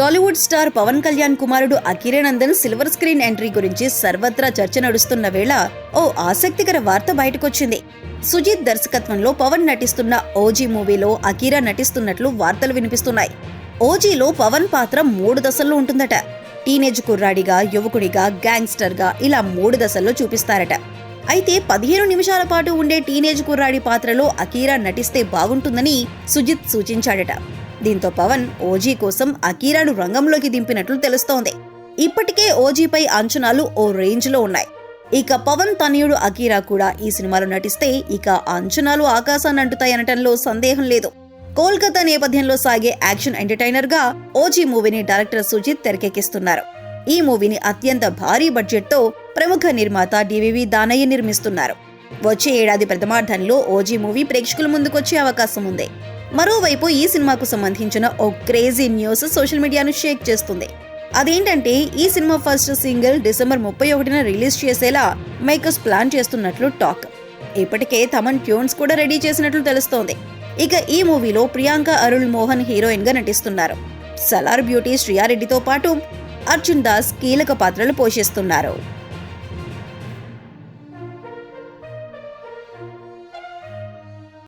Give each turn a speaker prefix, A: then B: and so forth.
A: Tollywood star Pawan Kalyan కుమారుడు అకిరేనందన్ silver screen entry గురించి సర్వత్రా చర్చ నడుస్తున్న వేళ ఓ ఆసక్తికర వార్త బయటకొచ్చింది. సుజీత్ దర్శకత్వంలో పవన్ నటిస్తున్న ఓజీ మూవీలో అకీరా నటిస్తున్నట్లు వార్తలు వినిపిస్తున్నాయి. ఓజీలో పవన్ పాత్ర మూడు దశల్లో ఉంటుందట. టీనేజ్ కుర్రాడిగా యువకుడిగా గ్యాంగ్స్టర్గా ఇలా మూడు దశల్లో చూపిస్తారట. అయితే పదిహేను నిమిషాల పాటు ఉండే టీనేజ్ కుర్రాడి పాత్రలో అకీరా నటిస్తే బాగుంటుందని సుజిత్ సూచించాడట. దీంతో పవన్ ఓజీ కోసం అకీరాను రంగంలోకి దింపినట్లు తెలుస్తోంది. ఇప్పటికే ఓజీపై అంచనాలు ఓ రేంజ్లో ఉన్నాయి. ఇక పవన్ తనయుడు అకీరా కూడా ఈ సినిమాలో నటిస్తే ఇక అంచనాలు ఆకాశాన్ని అంటుతాయనటంలో సందేహం లేదు. కోల్కతా నేపథ్యంలో సాగే యాక్షన్ ఎంటర్టైనర్గా ఓజీ మూవీని డైరెక్టర్ సుజిత్ తెరకెక్కిస్తున్నారు. ఈ మూవీని అత్యంత భారీ బడ్జెట్తో ప్రముఖ నిర్మాత డివివి దానయ్య నిర్మిస్తున్నారు. వచ్చే ఏడాది ప్రథమార్థంలో ఓజీ మూవీ ప్రేక్షకుల ముందుకొచ్చే అవకాశం ఉంది. మరోవైపు ఈ సినిమాకు సంబంధించిన ఓ క్రేజీ న్యూస్ సోషల్ మీడియాను షేక్ చేస్తుంది. అదేంటంటే ఈ సినిమా ఫస్ట్ సింగిల్ డిసెంబర్ ముప్పై ఒకటిన రిలీజ్ చేసేలా మేకర్స్ ప్లాన్ చేస్తున్నట్లు టాక్. ఇప్పటికే తమన్ ట్యూన్స్ కూడా రెడీ చేసినట్లు తెలుస్తోంది. ఇక ఈ మూవీలో ప్రియాంక అరుళ్ మోహన్ హీరోయిన్గా నటిస్తున్నారు. సలార్ బ్యూటీ శ్రియారెడ్డితో పాటు అర్జున్ దాస్ కీలక పాత్రలు పోషిస్తున్నారు.